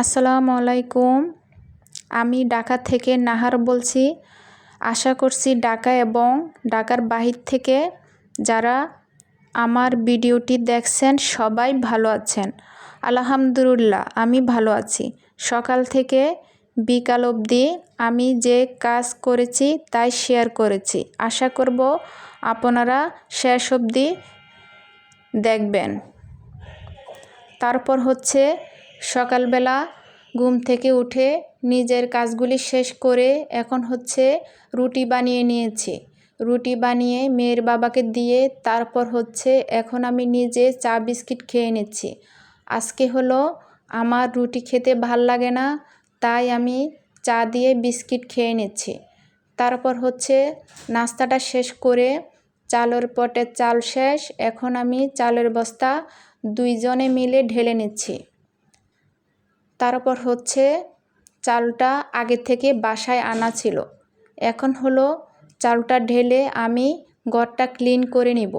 আসসালামু আলাইকুম। আমি ঢাকা থেকে নাহার বলছি। আশা করছি ঢাকা এবং ঢাকার বাহির থেকে যারা আমার ভিডিওটি দেখছেন সবাই ভালো আছেন। আলহামদুলিল্লাহ, আমি ভালো আছি। সকাল থেকে বিকাল অবধি আমি যে কাজ করেছি তাই শেয়ার করেছি। আশা করব আপনারা শেষ অবধি দেখবেন। তারপর হচ্ছে সকালবেলা ঘুম থেকে উঠে নিজের কাজগুলি শেষ করে এখন হচ্ছে রুটি বানিয়ে নিয়েছি। রুটি বানিয়ে মেয়ের বাবাকে দিয়ে তারপর হচ্ছে এখন আমি নিজে চা বিস্কিট খেয়ে নিচ্ছি। আজকে হলো আমার রুটি খেতে ভালো লাগে না, তাই আমি চা দিয়ে বিস্কিট খেয়ে নিচ্ছি। তারপর হচ্ছে নাস্তাটা শেষ করে চালের পটে চাল শেষ, এখন আমি চালের বস্তা দুইজনে মিলে ঢেলে নিচ্ছি। তারপর হচ্ছে চালটা আগে থেকে বাসায় আনা ছিল। এখন হলো চালটা ঢেলে আমি ঘরটা ক্লিন করে নিব।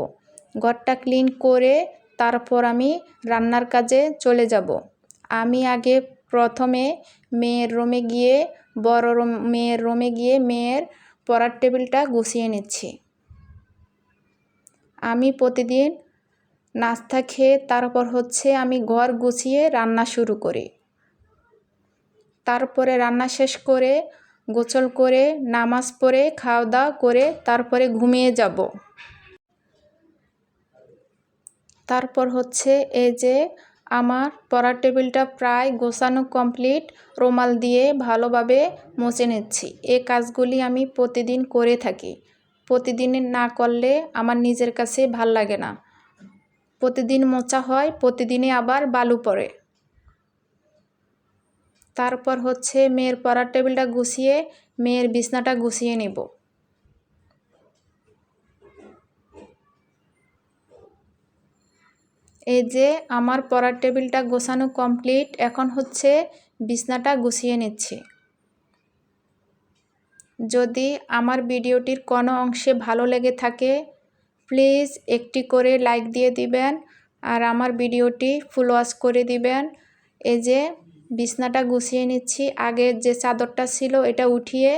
ঘরটা ক্লিন করে তারপর আমি রান্নার কাজে চলে যাব। আমি আগে প্রথমে মেয়ের রুমে গিয়ে, বড় রুম, মেয়ের রুমে গিয়ে মেয়ের পড়ার টেবিলটা গুছিয়ে নিচ্ছি। আমি প্রতিদিন নাস্তা খেয়ে তারপর হচ্ছে আমি ঘর গুছিয়ে রান্না শুরু করি। তারপরে রান্না শেষ করে, গোসল করে, নামাজ পড়ে খাওয়া দাওয়া করে তারপরে ঘুমিয়ে যাব। তারপর হচ্ছে এই যে আমার পড়ার টেবিলটা প্রায় গোছানো কমপ্লিট, রোমাল দিয়ে ভালোভাবে মুছে নিচ্ছি। এ কাজগুলি আমি প্রতিদিন করে থাকি। প্রতিদিন না করলে আমার নিজের কাছে ভালো লাগে না। প্রতিদিন মোচা হয় প্রতিদিনে আবার বালু পড়ে। তারপর হচ্ছে মেয়ের পড়ার টেবিলটা গুছিয়ে মেয়ের বিছনাটা গুছিয়ে নেব। এই যে আমার পড়ার টেবিলটা গোছানো কমপ্লিট, এখন হচ্ছে বিছনাটা গুছিয়ে নিচ্ছি। যদি আমার ভিডিওটির কোনো অংশে ভালো লেগে থাকে, প্লিজ একটি করে লাইক দিয়ে দিবেন আর আমার ভিডিওটি ফুল ওয়াশ করে দিবেন। এই যে বিছনাটা গুছিয়ে নিচ্ছি। আগের যে চাদরটা ছিল এটা উঠিয়ে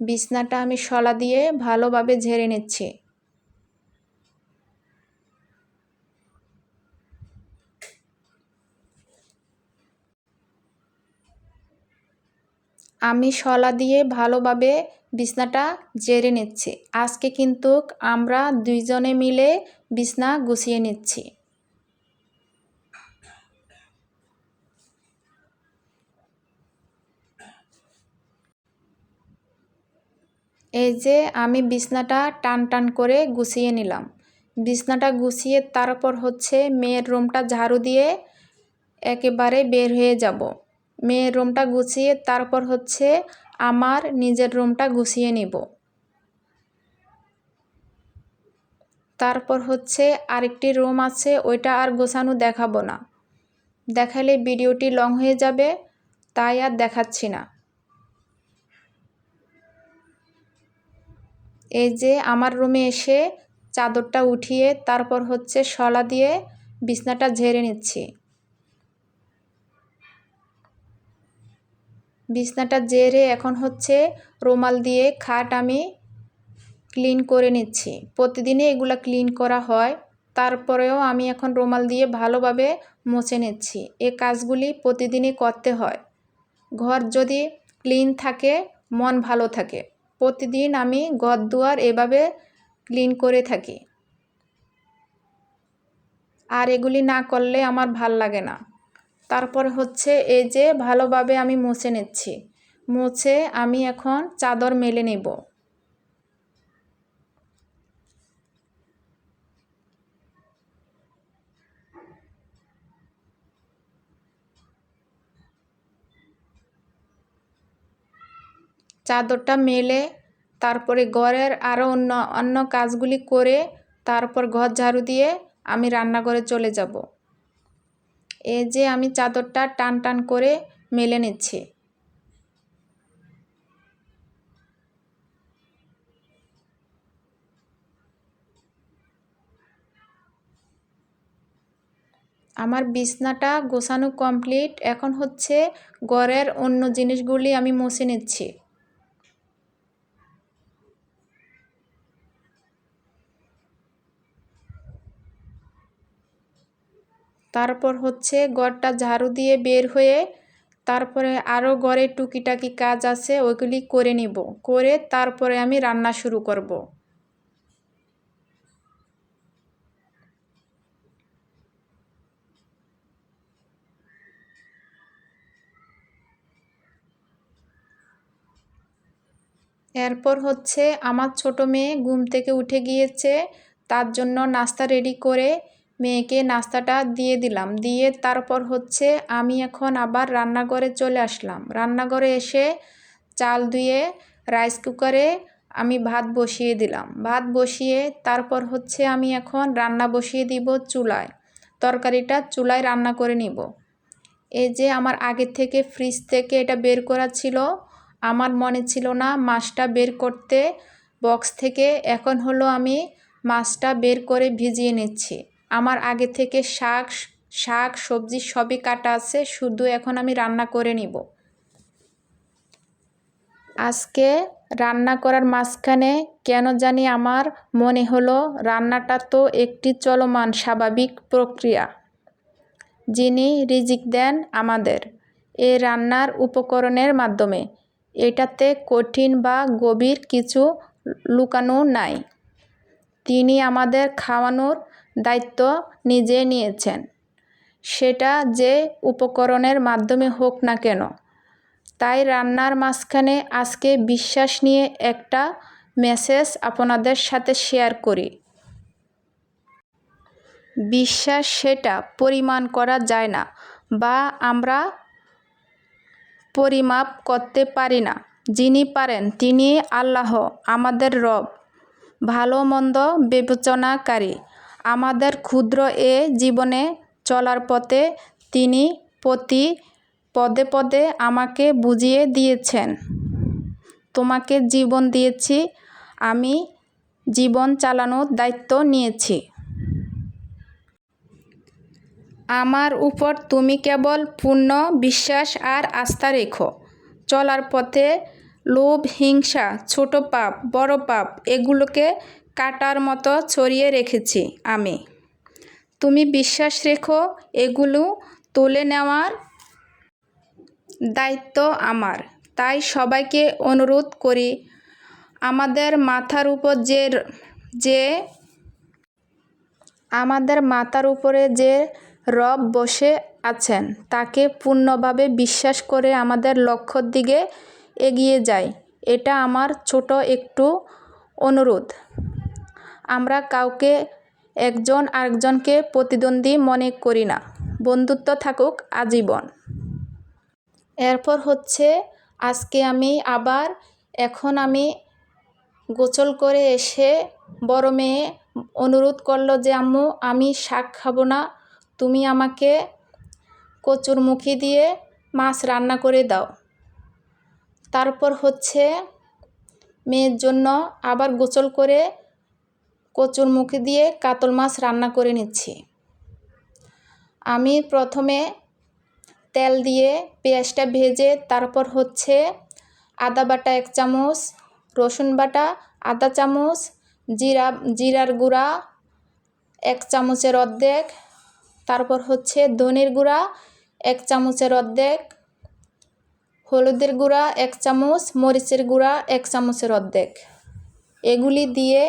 বিছনাটা আমি শলা দিয়ে ভালোভাবে ঝেড়ে নিচ্ছি। আমি শলা দিয়ে ভালোভাবে বিছনাটা জেরে নিচ্ছি। আজকে কিন্তু আমরা দুইজনে মিলে বিছনা গুছিয়ে নিচ্ছি। এই যে আমি বিছনাটা টান টান করে গুছিয়ে নিলাম। বিছনাটা গুছিয়ে তারপর হচ্ছে মেয়ের রুমটা ঝাড়ু দিয়ে একেবারে বের হয়ে যাব। মেয়ের রুমটা গুছিয়ে তারপর হচ্ছে আমার নিজের রুমটা গুছিয়ে নিব। তারপর হচ্ছে আরেকটি রুম আছে, ওইটা আর গোছানো দেখাবো না। দেখালে ভিডিওটি লং হয়ে যাবে, তাই আর দেখাচ্ছি না। এই যে আমার রুমে এসে চাদরটা উঠিয়ে তারপর হচ্ছে শলা দিয়ে বিছনাটা ঝেড়ে নিচ্ছি। বিছনাটা জেরে এখন হচ্ছে রুমাল দিয়ে খাট আমি ক্লিন করে নিচ্ছি। প্রতিদিনে এগুলো ক্লিন করা হয়। তারপরেও আমি এখন রুমাল দিয়ে ভালোভাবে মুছে নিচ্ছি। এ কাজগুলি প্রতিদিনই করতে হয়। ঘর যদি ক্লিন থাকে, মন ভালো থাকে। প্রতিদিন আমি ঘর দুয়ার এভাবে ক্লিন করে থাকি। আর এগুলি না করলে আমার ভালো লাগে না। তারপর হচ্ছে এই যে ভালোভাবে আমি মুছে নিচ্ছি। মুছে আমি এখন চাদর মেলে নেব। চাদরটা মেলে, তারপরে ঘরের আরও অন্য অন্য কাজগুলি করে তারপর ঘর ঝাড়ু দিয়ে আমি রান্নাঘরে চলে যাব। এই যে আমি চাদরটা টান টান করে মেলে নিচ্ছি। আমার বিছনাটা গোছানো কমপ্লিট। এখন হচ্ছে ঘরের অন্য জিনিসগুলি আমি মুছে নিচ্ছি। তারপর হচ্ছে ঘরটা ঝাড়ু দিয়ে বের হয়ে তারপরে আরও ঘরে টুকিটাকি কাজ আছে, ওইগুলি করে নিব। করে তারপরে আমি রান্না শুরু করব। এরপর হচ্ছে আমার ছোট মেয়ে ঘুম থেকে উঠে গিয়েছে, তার জন্য নাস্তা রেডি করে মেয়েকে নাস্তাটা দিয়ে দিলাম। দিয়ে তারপর হচ্ছে আমি এখন আবার রান্নাঘরে চলে আসলাম। রান্নাঘরে এসে চাল ধুয়ে রাইস কুকারে আমি ভাত বসিয়ে দিলাম। ভাত বসিয়ে তারপর হচ্ছে আমি এখন রান্না বসিয়ে দিব চুলায়। তরকারিটা চুলায় রান্না করে নিব। এই যে আমার আগে থেকে ফ্রিজ থেকে এটা বের করা ছিল, আমার মনে ছিল না মাছটা বের করতে বক্স থেকে। এখন হলো আমি মাছটা বের করে ভিজিয়ে নিচ্ছি। আমার আগে থেকে শাক শাক, সবজি সবই কাটা আছে, শুধু এখন আমি রান্না করে নিব। আজকে রান্না করার মাঝখানে কেন জানি আমার মনে হলো রান্নাটা তো একটি চলমান, স্বাভাবিক প্রক্রিয়া। যিনি রিজিক দেন আমাদের এই রান্নার উপকরণের মাধ্যমে। এটাতে কঠিন বা গভীর কিছু লুকানো নাই। তিনি আমাদের খাওয়ানোর দায়িত্ব নিজে নিয়েছেন। সেটা যে উপকরণের মাধ্যমে হোক না কেন, তাই রান্নার মাঝখানে আজকে বিশ্বাস নিয়ে একটা মেসেজ আপনাদের সাথে শেয়ার করি। বিশ্বাস সেটা পরিমাণ করা যায় না বা আমরা পরিমাপ করতে পারি না। যিনি পারেন তিনি আল্লাহ, আমাদের রব, ভালো মন্দ বিবেচনাকারী। আমাদের ক্ষুদ্র এ জীবনে চলার পথে তিনি প্রতি পদে পদে আমাকে বুঝিয়ে দিয়েছেন। তোমাকে জীবন দিয়েছি, আমি জীবন চালানোর দায়িত্ব নিয়েছি। আমার উপর তুমি কেবল পূর্ণ বিশ্বাস আর আস্থা রেখো। চলার পথে লোভ, হিংসা, ছোট পাপ, বড় পাপ, এগুলোকে কাটার মতো ছড়িয়ে রেখেছি আমি। তুমি বিশ্বাস রেখো, এগুলো তুলে নেওয়ার দায়িত্ব আমার। তাই সবাইকে অনুরোধ করি, আমাদের মাথার উপর যে যে আমাদের মাথার উপরে যে রব বসে আছেন, তাকে পূর্ণভাবে বিশ্বাস করে আমাদের লক্ষ্যর দিকে এগিয়ে যাই। এটা আমার ছোট একটু অনুরোধ। আমরা কাউকে একজন আরেকজনকে প্রতিদ্বন্দ্বী মনে করি না। বন্ধুত্ব থাকুক, আজীবন। এরপর হচ্ছে, আজকে আমি আবার, এখন আমি গোসল করে এসে বড় মেয়ে অনুরোধ করল যে, আম্মু, আমি শাক খাব না, তুমি আমাকে কচুর মুখি দিয়ে মাছ রান্না করে দাও। তারপর হচ্ছে, মেয়ের জন্য আবার গোসল করে কচুর মুখি দিয়ে কাতল মাছ রান্না করে নিচ্ছি। আমি প্রথমে তেল দিয়ে পেঁয়াজটা ভেজে তারপর হচ্ছে আদা বাটা এক চামচ, রসুন বাটা আধা চামচ, জিরা, জিরার গুঁড়া এক চামচের অর্ধেক, তারপর হচ্ছে ধনের গুঁড়া এক চামচের অর্ধেক, হলুদের গুঁড়া এক চামচ, মরিচের গুঁড়া এক চামচের অর্ধেক। এগুলি দিয়ে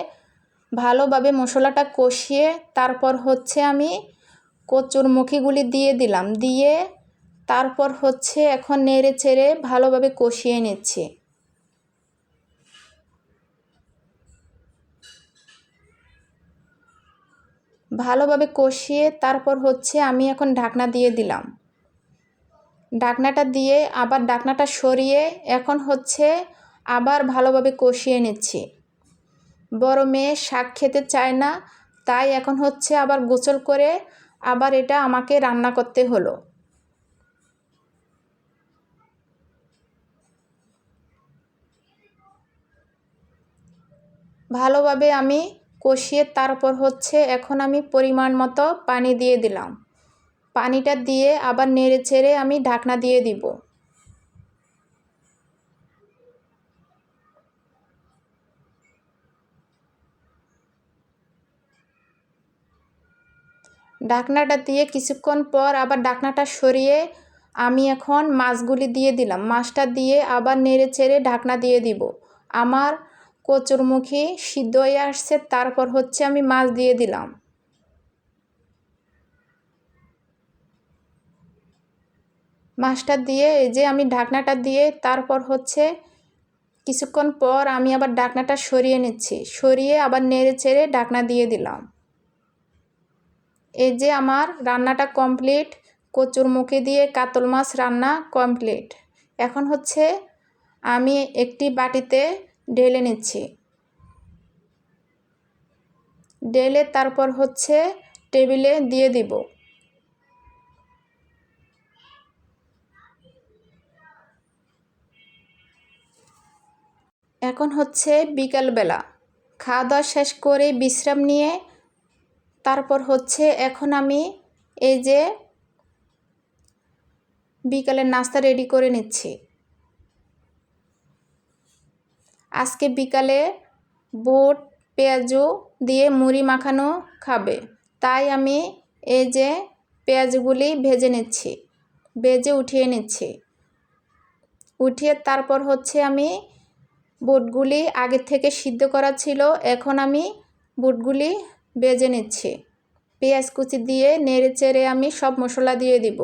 ভালোভাবে মশলাটা কষিয়ে তারপর হচ্ছে আমি কচুর মুখিগুলি দিয়ে দিলাম। দিয়ে তারপর হচ্ছে এখন নেড়ে ছেড়ে ভালোভাবে কষিয়ে নিচ্ছি। ভালোভাবে কষিয়ে তারপর হচ্ছে আমি এখন ঢাকনা দিয়ে দিলাম। ঢাকনাটা দিয়ে আবার ঢাকনাটা সরিয়ে এখন হচ্ছে আবার ভালোভাবে কষিয়ে নিচ্ছি। বড় মেয়ে শাক খেতে চায় না, তাই এখন হচ্ছে আবার গোসল করে আবার এটা আমাকে রান্না করতে হলো। ভালোভাবে আমি কষিয়ে তারপর হচ্ছে এখন আমি পরিমাণ মতো পানি দিয়ে দিলাম। পানিটা দিয়ে আবার নেড়ে চেড়ে আমি ঢাকনা দিয়ে দিব। ঢাকনাটা দিয়ে কিছুক্ষণ পর আবার ঢাকনাটা সরিয়ে আমি এখন মাছগুলি দিয়ে দিলাম। মাছটা দিয়ে আবার নেড়ে চেড়ে ঢাকনা দিয়ে দিব। আমার কচুরমুখী সিদ্ধ হয়ে আসছে, তারপর হচ্ছে আমি মাছ দিয়ে দিলাম। মাছটা দিয়ে এই যে আমি ঢাকনাটা দিয়ে, তারপর হচ্ছে কিছুক্ষণ পর আমি আবার ঢাকনাটা সরিয়ে নিচ্ছি। সরিয়ে আবার নেড়ে চেড়ে ঢাকনা দিয়ে দিলাম। এই যে আমার রান্নাটা কমপ্লিট কচুর মুখে দিয়ে কাতল মাছ রান্না কমপ্লিট এখন হচ্ছে আমি একটি বাটিতে ঢেলে নিচ্ছি। ডেলে তারপর হচ্ছে টেবিলে দিয়ে দিব। এখন হচ্ছে বিকালবেলা। খাওয়া দাওয়া শেষ করে বিশ্রাম নিয়ে তারপর হচ্ছে এখন আমি এই যে বিকালের নাস্তা রেডি করে নিচ্ছি। আজকে বিকালে বুট, পেঁয়াজু দিয়ে মুড়ি মাখানো খাবে। তাই আমি এই যে পেঁয়াজগুলি ভেজে নিচ্ছি, ভেজে উঠিয়ে নিচ্ছি। উঠিয়ে তারপর হচ্ছে আমি বুটগুলি আগে থেকে সিদ্ধ করা ছিল, এখন আমি বুটগুলি বেজে নিচ্ছি। পেঁয়াজ কুচি দিয়ে নেড়ে চেড়ে আমি সব মশলা দিয়ে দিব।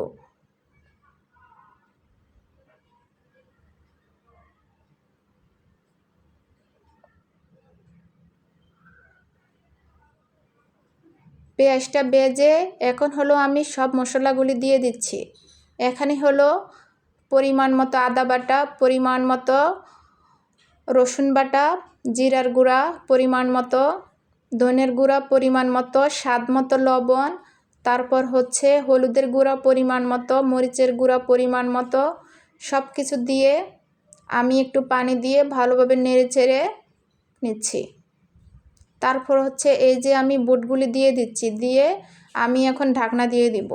পেঁয়াজটা বেজে এখন হলো আমি সব মশলাগুলি দিয়ে দিচ্ছি। এখানে হলো পরিমাণ মতো আদা বাটা, পরিমাণ মতো রসুন বাটা, জিরার গুঁড়া, পরিমাণ মতো ধনের গুঁড়া পরিমাণ মতো, স্বাদ মতো লবণ, তারপর হচ্ছে হলুদের গুঁড়া পরিমাণ মতো, মরিচের গুঁড়া পরিমাণ মতো সব কিছু দিয়ে আমি একটু পানি দিয়ে ভালোভাবে নেড়ে চেড়ে নিচ্ছি। তারপর হচ্ছে এই যে আমি বুটগুলি দিয়ে দিচ্ছি, দিয়ে আমি এখন ঢাকনা দিয়ে দিব।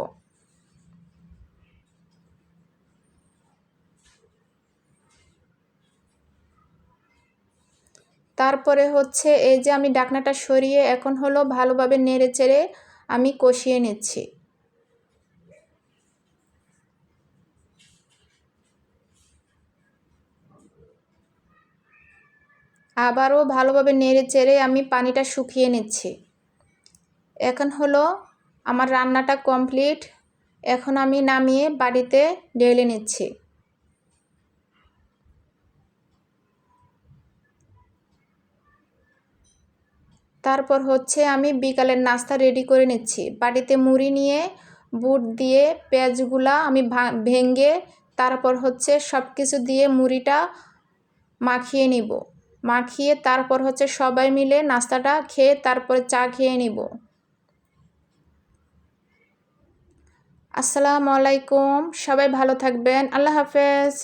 তারপরে হচ্ছে এই যে আমি ডাকনাটা সরিয়ে এখন হলো ভালোভাবে নেড়ে চেড়ে আমি কষিয়ে নিচ্ছি। আবারও ভালোভাবে নেড়ে চেড়ে আমি পানিটা শুকিয়ে নিচ্ছি। এখন হলো আমার রান্নাটা কমপ্লিট। এখন আমি নামিয়ে বাড়িতে ঢেলে নিচ্ছি। তারপর হচ্ছে আমি বিকালের নাস্তা রেডি করে নিচ্ছি। বাড়িতে মুড়ি নিয়ে, বুট দিয়ে, পেঁয়াজগুলা আমি ভেঙে তারপর হচ্ছে সব কিছু দিয়ে মুড়িটা মাখিয়ে নিব। মাখিয়ে তারপর হচ্ছে সবাই মিলে নাস্তাটা খেয়ে তারপরে চা খেয়ে নিব। আসসালামু আলাইকুম, সবাই ভালো থাকবেন, আল্লাহ হাফেজ।